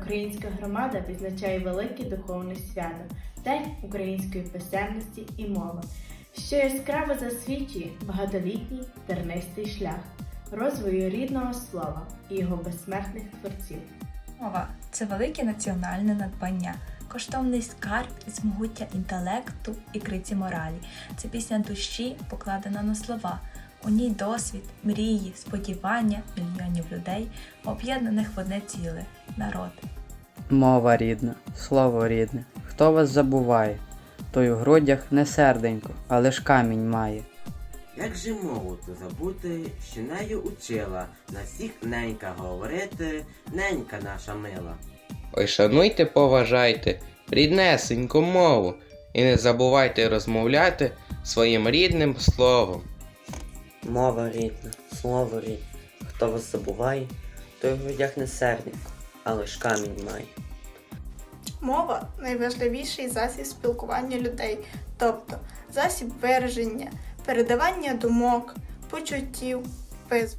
українська громада відзначає велике духовне свято День української писемності і мови, що яскраво засвідчує багатолітній тернистий шлях розвою рідного слова і його безсмертних творців. Мова це велике національне надбання, коштовний скарб із могуття інтелекту і криці моралі. Це пісня душі, покладена на слова. У ній досвід, мрії, сподівання мільйонів людей, об'єднаних в одне ціле народ. Мова рідна, слово рідне. Хто вас забуває? Той у грудях не серденько, але ж камінь має. Як же мову ту забути, що нею учила на всіх ненька говорити, ненька наша мила. Ой, шануйте, поважайте ріднесеньку мову і не забувайте розмовляти своїм рідним словом. Мова рідна, слово рідне. Хто вас забуває, той в грудях не серник, але ж камінь має. Мова найважливіший засіб спілкування людей, тобто засіб вираження, передавання думок, почуттів, без